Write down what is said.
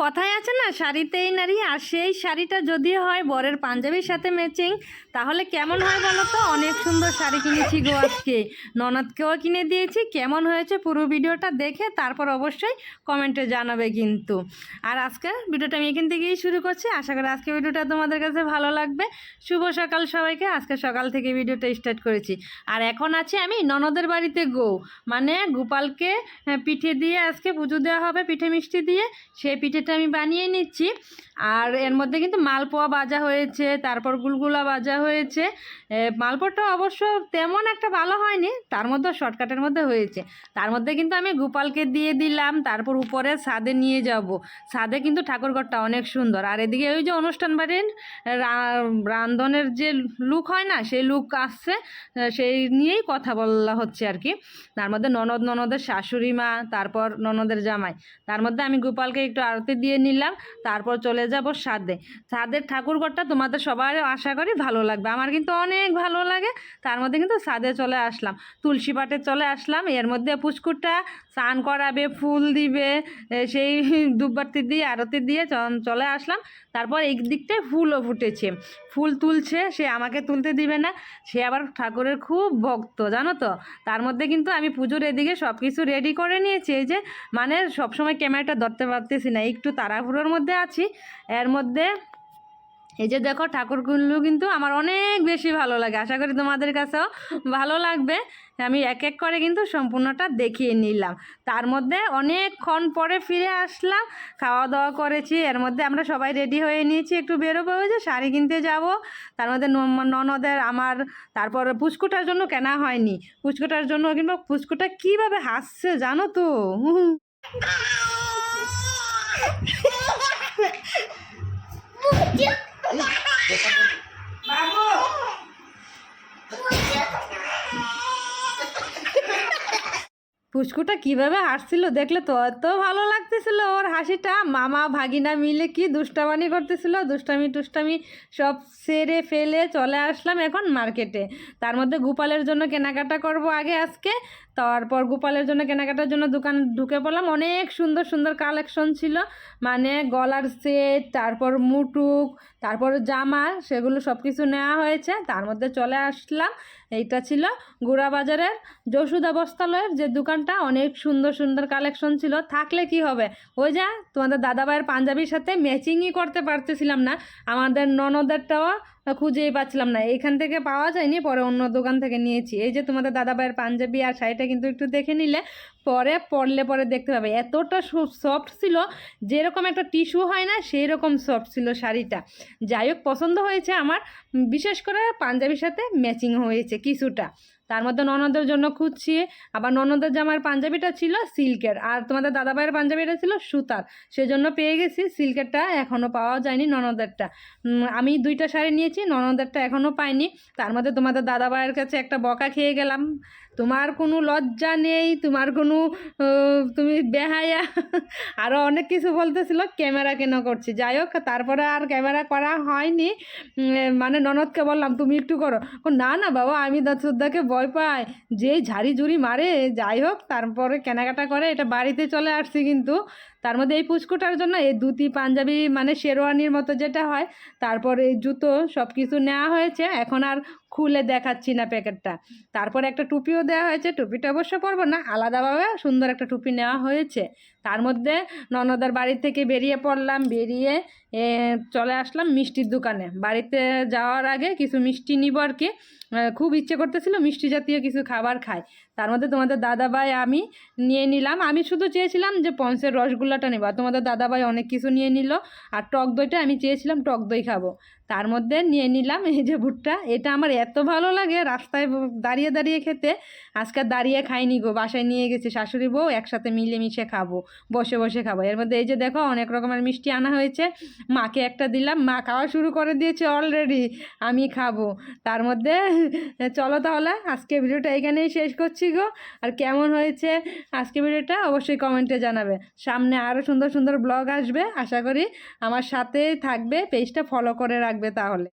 কথায় আছে না, শাড়িতেই নারী, আর সেই শাড়িটা যদি হয় বরের পাঞ্জাবির সাথে ম্যাচিং তাহলে কেমন হয় বলো তো? অনেক সুন্দর শাড়ি কিনেছি গো আজকে। ননদকেও কিনে দিয়েছি, কেমন হয়েছে পুরো ভিডিওটা দেখে তারপর অবশ্যই কমেন্টে জানাবে কিন্তু। আর আজকে ভিডিওটা আমি এখান থেকেই শুরু করছি। আশা করি আজকে ভিডিওটা তোমাদের কাছে ভালো লাগবে। শুভ সকাল সবাইকে, আজকে সকাল থেকে ভিডিওটা স্টার্ট করেছি। আর এখন আছি আমি ননদের বাড়িতে গো। মানে গোপালকে পিঠে দিয়ে আজকে পুজো দেওয়া হবে, পিঠে মিষ্টি দিয়ে। সেই পিঠেটা আমি বানিয়ে নিচ্ছি। আর এর মধ্যে কিন্তু মালপোয়া ভাজা হয়েছে, তারপর গুলগুলা ভাজা হয়েছে। মালপোয়াটা অবশ্য তেমন একটা ভালো হয়নি, তার মধ্যে শর্টকাটের মধ্যে হয়েছে। তার মধ্যে কিন্তু আমি গোপালকে দিয়ে দিলাম, তারপর উপরে ছাদে নিয়ে যাব। ছাদে কিন্তু ঠাকুরঘরটা অনেক সুন্দর। আর এদিকে ওই যে অনুষ্ঠান বাড়ির রান্ধনের যে লুক হয় না, সেই লুক আসছে সেই নিয়েই কথা বলা হচ্ছে আর কি। তার মধ্যে ননদ, ননদের শাশুড়ি মা, তারপর ননদের জামাই। তার মধ্যে আমি গোপালকে একটু আরতি দিয়ে নিলাম, তারপর চলে যাব সাদে। সাদের ঠাকুরঘরটা তোমাদের সবার আশা করি ভালো লাগবে। আমার কিন্তু অনেক ভালো লাগে, তার মধ্যে কিন্তু সাদে চলে আসলাম। তুলসী পাটে চলে আসলাম, এর মধ্যে পুষ্কুরটা স্নান করাবে, ফুল দিবে সেই ধূপবাতি দিয়ে, আরতি দিয়ে চলে আসলাম। তারপর এই দিকটায় ফুলও ফুটেছে। ফুল তুলছে, সে আমাকে তুলতে দিবে না, সে আবার ঠাকুরের খুব ভক্ত, জানো তো? তার মধ্যে কিন্তু আমি পুজোর এদিকে সব কিছু রেডি করে নিয়েছি। এই যে মানে সবসময় ক্যামেরাটা ধরতে পারতেছি না। একটু তাড়াহুড়োর মধ্যে আছি। এর মধ্যে এই যে দেখো ঠাকুরগুলো কিন্তু আমার অনেক বেশি ভালো লাগে। আশা করি তোমাদের কাছেও ভালো লাগবে। আমি এক এক করে কিন্তু সম্পূর্ণটা দেখিয়ে নিলাম। তার মধ্যে অনেকক্ষণ পরে ফিরে আসলাম। খাওয়া দাওয়া করেছি। এর মধ্যে আমরা সবাই রেডি হয়ে নিয়েছি। একটু বেরোবো যে শাড়ি কিনতে যাব। তার মধ্যে ননদের আমার তারপর পুচকুটার জন্য কেনা হয়নি। পুচকুটার জন্য কিন্তু পুচকুটা কীভাবে হাসছে জানো তো? Bu çok পুচকুটা কীভাবে হাসছিল দেখলে তো এত ভালো লাগতেছিল ওর হাসিটা। মামা, ভাগিনা মিলে কি দুষ্টামানি করতেছিল? দুষ্টামি, টুষ্টামি সব সেরে ফেলে চলে আসলাম এখন মার্কেটে। তার মধ্যে গোপালের জন্য কেনাকাটা করব আগে আজকে। তারপর গোপালের জন্য কেনাকাটার জন্য দোকান ঢুকে পড়লাম। অনেক সুন্দর সুন্দর কালেকশন ছিল। মানে গলার সেট, তারপর মুটুক, তারপর জামা, সেগুলো সব কিছু নেওয়া হয়েছে। তার মধ্যে চলে আসলাম। এইটা ছিল গুড়া বাজারের যশোদা বস্ত্রালয়ের যে দোকানটা অনেক সুন্দর সুন্দর কালেকশন ছিল। থাকলে কি হবে? ওই যা, তোমাদের দাদাভাইয়ের পাঞ্জাবির সাথে ম্যাচিংই করতে পারতেছিলাম না। আমাদের ননদেরটাও খুঁজেই পাচ্ছিলাম না। এইখান থেকে পাওয়া যায়নি, পরে অন্য দোকান থেকে নিয়েছি। এই যে তোমাদের দাদাভাইয়ের পাঞ্জাবি আর শাড়িটা কিন্তু একটু দেখে নিলে, পরে পরলে পরে দেখতে পাবে। এতটা সফট ছিল, যেরকম একটা টিস্যু হয় না সেই রকম সফট ছিল শাড়িটা। যাই হোক, পছন্দ হয়েছে আমার। বিশেষ করে পাঞ্জাবির সাথে ম্যাচিং হয়েছে কিছুটা। তার মধ্যে ননদের জন্য খুঁজছি। আবার ননদের জামার পাঞ্জাবিটা ছিল সিল্কের আর তোমাদের দাদাভাইয়ের পাঞ্জাবিটা ছিল সুতার। সেজন্য পেয়ে গেছি, সিল্কেরটা এখনও পাওয়া যায়নি ননদেরটা। আমি দুইটা শাড়ি নিয়েছি, ননদেরটা এখনও পাইনি। তার মধ্যে তোমাদের দাদাভাইয়ের কাছে একটা বকা খেয়ে গেলাম। তোমার কোনো লজ্জা নেই, তোমার কোনো তুমি বেহায়া। আরও অনেক কিছু বলতেছিল, ক্যামেরা কেন করছি? যাই হোক, তারপরে আর ক্যামেরা করা হয়নি। মানে ননদকে বললাম, তুমি একটু করো। না না বাবা, আমি দাসুদ্দাকে ভয় পাই। যেই ঝাড়ি ঝুড়ি মারে, যাই হোক, তারপরে কেনাকাটা করে, এটা বাড়িতে চলে আসছি কিন্তু। তার মধ্যে এই পুচকুটার জন্য এই ধুতি, পাঞ্জাবি মানে শেরওয়ানির মতো যেটা হয়, তারপর এই জুতো সব কিছু নেওয়া হয়েছে। এখন আর খুলে দেখাচ্ছি না প্যাকেটটা। তারপর একটা টুপিও দেওয়া হয়েছে। টুপিটা অবশ্য পরবো না, আলাদাভাবে সুন্দর একটা টুপি নেওয়া হয়েছে। তার মধ্যে ননদের বাড়ি থেকে বেরিয়ে পড়লাম। বেরিয়ে চলে আসলাম মিষ্টির দোকানে। বাড়িতে যাওয়ার আগে কিছু মিষ্টি নিব আর কি। খুব ইচ্ছে করতেছিল মিষ্টি জাতীয় কিছু খাবার খাই। তার মধ্যে তোমাদের দাদাভাই আমি নিয়ে নিলাম। আমি শুধু চেয়েছিলাম যে পঞ্চের রসগোল্লাটা নেব। আর তোমাদের দাদাভাই অনেক কিছু নিয়ে নিল। আর টক দইটা আমি চেয়েছিলাম টক দই খাব। তার মধ্যে নিয়ে নিলাম এই যে ভুট্টা। এটা আমার এত ভালো লাগে রাস্তায় দাঁড়িয়ে দাঁড়িয়ে খেতে। আজকে দাঁড়িয়ে খাইনি গো, বাসায় নিয়ে গেছি শাশুড়ি বউ, একসাথে মিলেমিশে খাব, বসে বসে খাব। এর মধ্যে এই যে দেখো অনেক রকমের মিষ্টি আনা হয়েছে। মাকে একটা দিলাম, মা খাওয়া শুরু করে দিয়েছে অলরেডি আমি খাব। তার মধ্যে চলো তাহলে, আজকে ভিডিওটা এখানেই শেষ করছি গো। আর কেমন হয়েছে আজকে ভিডিওটা অবশ্যই কমেন্টে জানাবে। সামনে আরও সুন্দর সুন্দর ব্লগ আসবে, আশা করি আমার সাথে থাকবে, পেজটা ফলো করে রাখবে। তাহলে।